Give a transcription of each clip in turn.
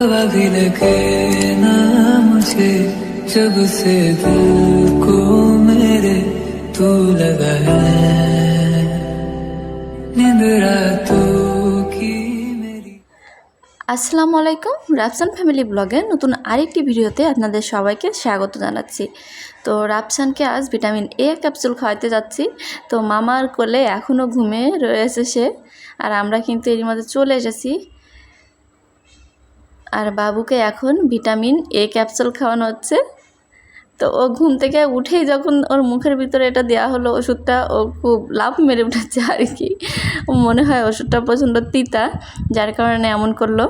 हवा भी लगे ना मुझे जब से दिल को मेरे तू लगा है नींद रातों की मेरी আসসালামু আলাইকুম রাফসান ফ্যামিলি ব্লগে নতুন আরেকটি ভিডিওতে আপনাদের সবাইকে স্বাগত জানাচ্ছি তো রাফসানকে আজ ভিটামিন এ ক্যাপসুল খাওয়াতে যাচ্ছি তো মামার কোলে এখনও ঘুমে রয়েছে সে আর আমরা কিন্তু এর মধ্যে চলে এসেছি আর বাবুকে এখন ভিটামিন এ ক্যাপসুল খাওয়ানো হচ্ছে। তো ও ঘুম থেকে উঠেই যখন ওর মুখের ভিতরে এটা দেওয়া হলো ওষুধটা, ও খুব লাভ মেরে উঠেছে আর কি। মনে হয় ওষুধটা প্রচণ্ড তিতা, যার কারণে এমন করল।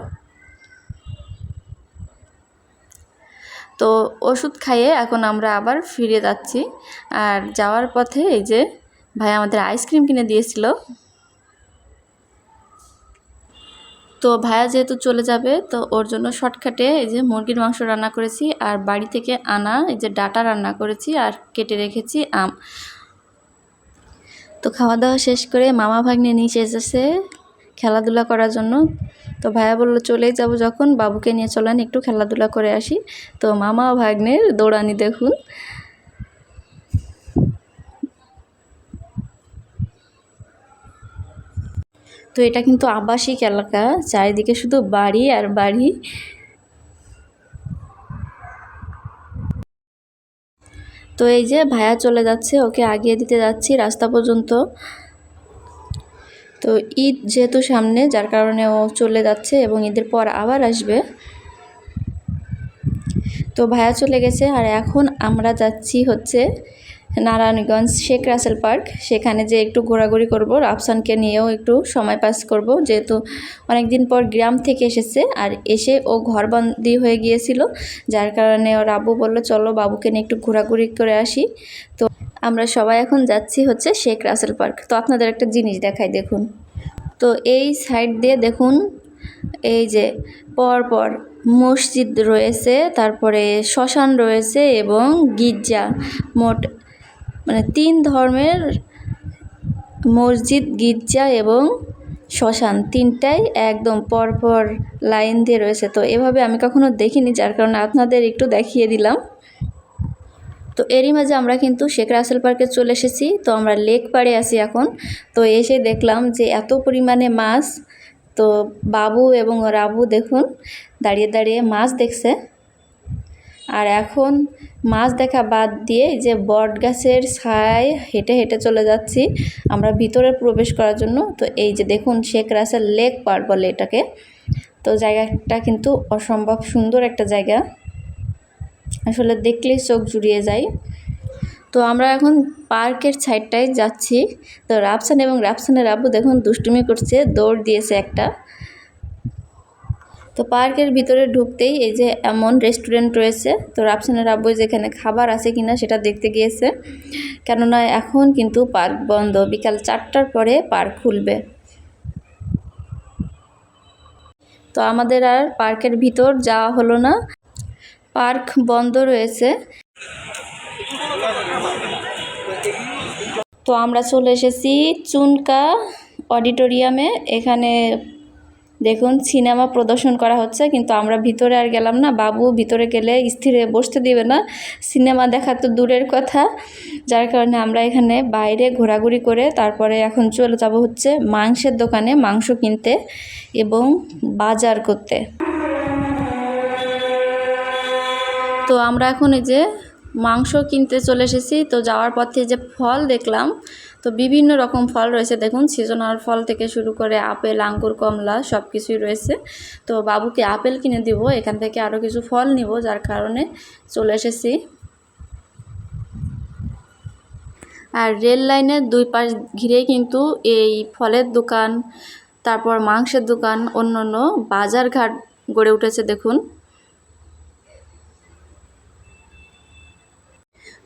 তো ওষুধ খাইয়ে এখন আমরা আবার ফিরে যাচ্ছি। আর যাওয়ার পথে এই যে ভাই আমাদের আইসক্রিম কিনে দিয়েছিল। তো ভাইয়া যেহেতু চলে যাবে, তো ওর জন্য শর্টকাটে এই যে মুরগির মাংস রান্না করেছি আর বাড়ি থেকে আনা এই যে ডাটা রান্না করেছি আর কেটে রেখেছি আম। তো খাওয়া দাওয়া শেষ করে মামা ভাগ্নে নিচে এসেছে খেলাধুলা করার জন্য। তো ভাইয়া বলল, চলেই যাব যখন, বাবুকে নিয়ে চলেন, একটু খেলাধুলা করে আসি। তো মামা ভাগ্নের দৌড়ানি দেখুন। তো এটা কিন্তু আবাসিক এলাকা, চারিদিকে শুধু বাড়ি আর বাড়ি। তো এই যে ভাইয়া চলে যাচ্ছে, ওকে আগিয়ে দিতে যাচ্ছি রাস্তা পর্যন্ত। তো ঈদ যেহেতু সামনে, যার কারণে ও চলে যাচ্ছে এবং ঈদের পর আবার আসবে। তো ভাইয়া চলে গেছে, আর এখন আমরা যাচ্ছি হচ্ছে নারায়ণগঞ্জ শেখ রাসেল পার্ক। সেখানে যে একটু ঘোরাঘুরি করব, রাফসানকে নিয়েও একটু সময় পাস করব। যেহেতু অনেক দিন পর গ্রাম থেকে এসেছে আর এসে ও ঘরবন্দি হয়ে গিয়েছিল। যার কারণে ওর আব্বু বলল, চলো বাবুকে নিয়ে একটু ঘোরাঘুরি করে আসি। তো আমরা সবাই এখন যাচ্ছি হচ্ছে শেখ রাসেল পার্ক। তো আপনাদের একটা জিনিস দেখাই দেখুন। তো এই সাইড দিয়ে দেখুন, এই যে পরপর মসজিদ রয়েছে, তারপরে শ্মশান রয়েছে এবং গির্জা। মোট মানে তিন ধর্মের মসজিদ, গির্জা এবং শ্মশান তিনটাই একদম পরপর লাইন দিয়ে রয়েছে। তো এভাবে আমি কখনো দেখিনি, যার কারণে আপনাদের একটু দেখিয়ে দিলাম। তো এরই মাঝে আমরা কিন্তু শেখ রাসেল পার্কে চলে এসেছি। তো আমরা লেক পাড়ে আছি এখন। তো এসে দেখলাম যে এত পরিমাণে মাছ। তো বাবু এবং রাবু দেখুন, দাঁড়িয়ে দাঁড়িয়ে মাছ দেখছে। আর এখন মাছ দেখা বাদ দিয়ে যে বট গাছের ছায় হেঁটে হেঁটে চলে যাচ্ছি, আমরা ভিতরে প্রবেশ করার জন্য। তো এই যে দেখুন শেখ রাসেল লেক পার্ক বলে এটাকে। তো জায়গাটা কিন্তু অসম্ভব সুন্দর একটা জায়গা। আসলে দেখলেই চোখ জুড়িয়ে যায়। তো আমরা এখন পার্কের সাইডটায় যাচ্ছি। তো রাফসান এবং রাফসানের আব্বু দেখুন দুষ্টুমি করছে, দৌড় দিয়েছে একটা। তো পার্কের ভিতরে ঢুকতেই এই যে এমন রেস্টুরেন্ট রয়েছে, তো রাফসানের আব্বু যেখানে খাবার আছে কিনা সেটা দেখতে গিয়েছে। কেননা এখন কিন্তু পার্ক বন্ধ, বিকাল চারটার পরে পার্ক খুলবে। তো আমাদের আর পার্কের ভিতর যাওয়া হলো না। পার্ক বন্ধ রয়েছে। তো আমরা চলে এসেছি চুনকা অডিটোরিয়ামে। এখানে দেখুন, সিনেমা প্রদর্শন করা হচ্ছে, কিন্তু আমরা ভিতরে আর গেলাম না। বাবু ভিতরে গেলে স্থিরে বসতে দিবে না। সিনেমা দেখা তো দূরের কথা। যার কারণে আমরা এখানে বাইরে ঘোরাঘুরি করে তারপরে এখন চলে যাব হচ্ছে মাংসের দোকানে মাংস কিনতে এবং বাজার করতে। তো আমরা এখন এই যে মাংস কিনতে চলে এসেছি। তো যাওয়ার পথে যে ফল দেখলাম, তো বিভিন্ন রকম ফল রয়েছে। দেখুন সিজনাল ফল থেকে শুরু করে আপেল, আঙ্গুর, কমলা সব কিছুই রয়েছে। তো বাবুকে আপেল কিনে দিব, এখান থেকে আরও কিছু ফল নিব, যার কারণে চলে এসেছি। আর রেল লাইনের দুই পাশ ঘিরেই কিন্তু এই ফলের দোকান, তারপর মাংসের দোকান অন্য অন্য বাজারঘাট গড়ে উঠেছে, দেখুন।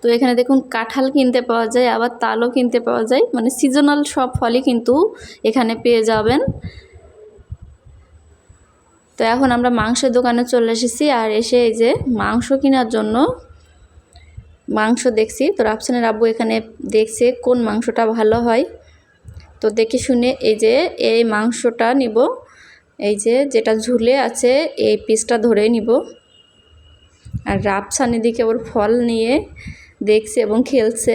তো এখানে দেখুন কাঁঠাল কিনতে পাওয়া যায়, আবার তালও কিনতে পাওয়া যায়। মানে সিজনাল সব ফলই কিন্তু এখানে পেয়ে যাবেন। তো এখন আমরা মাংসের দোকানে চলে এসেছি, আর এসে এই যে মাংস কেনার জন্য মাংস দেখছি। তো রাফসানের আব্বু এখানে দেখছে কোন মাংসটা ভালো হয়। তো দেখে শুনে এই যে এই মাংসটা নিব। এই যে যেটা ঝুলে আছে এই পিসটা ধরে নিব। আর রাপসান এদিকে ওর ফল নিয়ে দেখছে এবং খেলছে।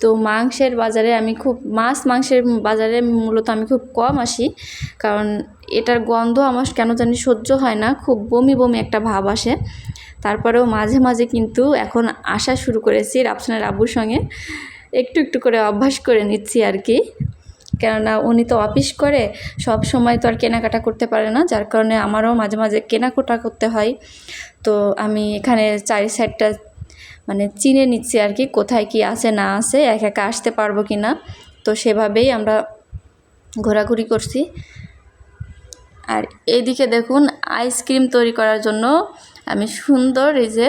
তো মাংসের বাজারে আমি খুব, মাছ মাংসের বাজারে মূলত আমি খুব কম আসি। কারণ এটার গন্ধ আমার কেন জানি সহ্য হয় না, খুব বমি বমি একটা ভাব আসে। তারপরেও মাঝে মাঝে কিন্তু এখন আসা শুরু করেছি রাপসানের আব্বুর সঙ্গে। একটু একটু করে অভ্যাস করে নিচ্ছি আর কি। কেননা উনি তো অফিস করে, সব সময় তো আর কেনাকাটা করতে পারে না, যার কারণে আমারও মাঝে মাঝে কেনাকাটা করতে হয়। তো আমি এখানে চারি সাইডটা মানে চিনে নিচ্ছি আর কি, কোথায় কি আছে না আছে, একা একা আসতে পারব কি না। তো সেভাবেই আমরা ঘোরাঘুরি করছি। আর এদিকে দেখুন আইসক্রিম তৈরি করার জন্য আমি সুন্দর এই যে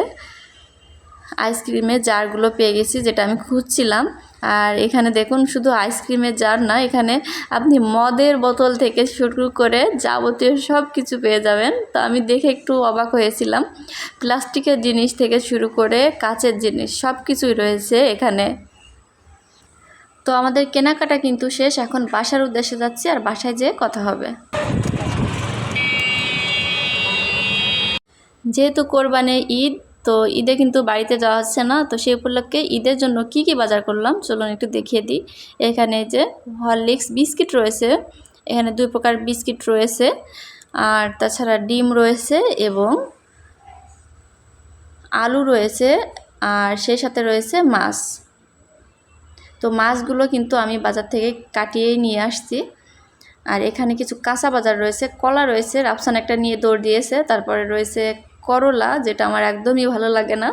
আইসক্রিমের জারগুলো পেয়ে গেছি, যেটা আমি খুঁজছিলাম। আর এখানে দেখুন শুধু আইসক্রিমের জার না, এখানে আপনি মদের বোতল থেকে শুরু করে যাবতীয় সব কিছু পেয়ে যাবেন। তো আমি দেখে একটু অবাক হয়েছিলাম। প্লাস্টিকের জিনিস থেকে শুরু করে কাচের জিনিস সব কিছুই রয়েছে এখানে। তো আমাদের কেনাকাটা কিন্তু শেষ, এখন বাসার উদ্দেশ্যে যাচ্ছি আর বাসায় যেয়ে কথা হবে। যেহেতু কোরবানে ঈদ তো ঈদে কিন্তু বাড়িতে যাওয়া হচ্ছে না। তো সেই উপলক্ষে ঈদের জন্য কি কি বাজার করলাম চলুন একটু দেখিয়ে দিই। এখানে যে হরলিক্স বিস্কিট রয়েছে, এখানে দুই প্রকার বিস্কিট রয়েছে, আর তাছাড়া ডিম রয়েছে এবং আলু রয়েছে, আর সেই সাথে রয়েছে মাছ। তো মাছগুলো কিন্তু আমি বাজার থেকে কাটিয়েই নিয়ে আসছি। আর এখানে কিছু কাঁচা বাজার রয়েছে, কলা রয়েছে, রাফসান একটা নিয়ে দৌড় দিয়েছে, তারপরে রয়েছে করলা, যেটা আমার একদমই ভালো লাগে না।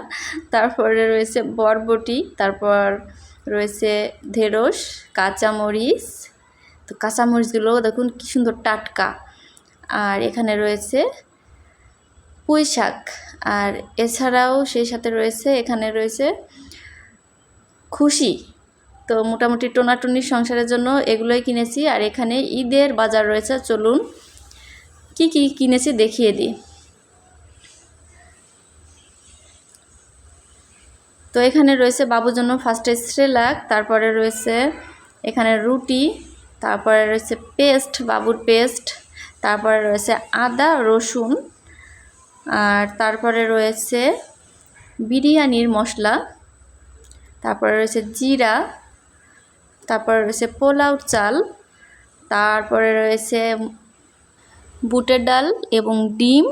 তারপরে রয়েছে বরবটি, তারপর রয়েছে ঢেঁড়স, কাঁচামরিচ। তো কাঁচামরিচগুলো দেখুন কী সুন্দর টাটকা। আর এখানে রয়েছে পুঁই শাক। আর এছাড়াও সেই সাথে রয়েছে, এখানে রয়েছে খুশি। তো মোটামুটি টোনাটুনির সংসারের জন্য এগুলোই কিনেছি। আর এখানে ঈদের বাজার রয়েছে, চলুন কি কি কিনেছি দেখিয়ে দিই। তো এখানে রয়েছে বাবুর জন্য ফার্স্টে শ্রেলাক, তারপরে রয়েছে এখানে রুটি, তারপরে রয়েছে পেস্ট বাবুর পেস্ট তারপরে রয়েছে আদা, রসুন, আর তারপরে রয়েছে বিরিয়ানির মশলা, তারপরে রয়েছে জিরা, তারপরে রয়েছে পোলাও চাল, তারপরে রয়েছে বুটের ডাল এবং ডিম,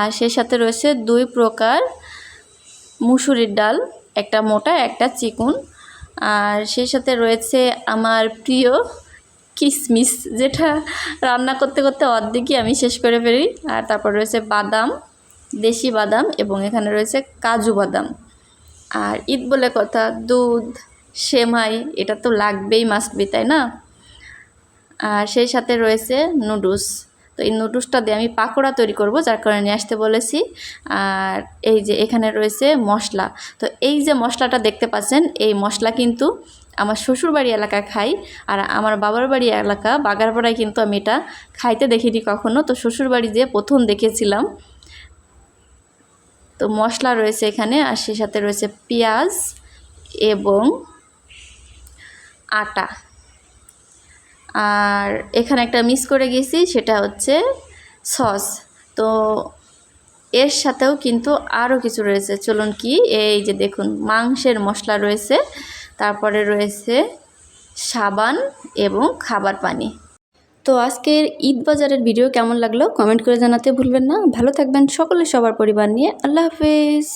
আর সেই সাথে রয়েছে দুই প্রকার মুসুরির ডাল। একটা মোটা, একটা চিকুন। আর সেই সাথে রয়েছে আমার প্রিয় কিশমিশ যেটা রান্না করতে করতে অর্ধেকই আমি শেষ করে ফেলি। আর তারপর রয়েছে বাদাম, দেশি বাদাম এবং এখানে রয়েছে কাজু বাদাম। আর ঈদ বলে কথা, দুধ, সেমাই, এটা তো লাগবেই মাস্ট বি তাই না? আর সেই সাথে রয়েছে নুডলস। এই নুডলসটা দিয়ে আমি পাকোড়া তৈরি করব, যার কারণে নিয়ে আসতে বলেছি। আর এই যে এখানে রয়েছে মশলা। তো এই যে মশলাটা দেখতে পাচ্ছেন, এই মশলা কিন্তু আমার শ্বশুরবাড়ি এলাকায় খাই, আর আমার বাবার বাড়ি এলাকা, বাগারপাড়ায় কিন্তু আমি এটা খাইতে দেখিনি কখনো। তো শ্বশুরবাড়ি যে প্রথম দেখেছিলাম। তো মশলা রয়েছে এখানে, আর সেই সাথে রয়েছে পেঁয়াজ এবং আটা। আর এখানে একটা মিস করে গেছি, সেটা হচ্ছে সস তো এর সাথেও কিন্তু আরও কিছু রয়েছে। চলুন কি, এই যে দেখুন, মাংসের মশলা রয়েছে, তারপরে রয়েছে সাবান এবং খাবার পানি। তো আজকের ঈদ বাজারের ভিডিও কেমন লাগল? কমেন্ট করে জানাতে ভুলবেন না। ভালো থাকবেন সকলে, সবার পরিবার নিয়ে। আল্লাহ হাফেজ।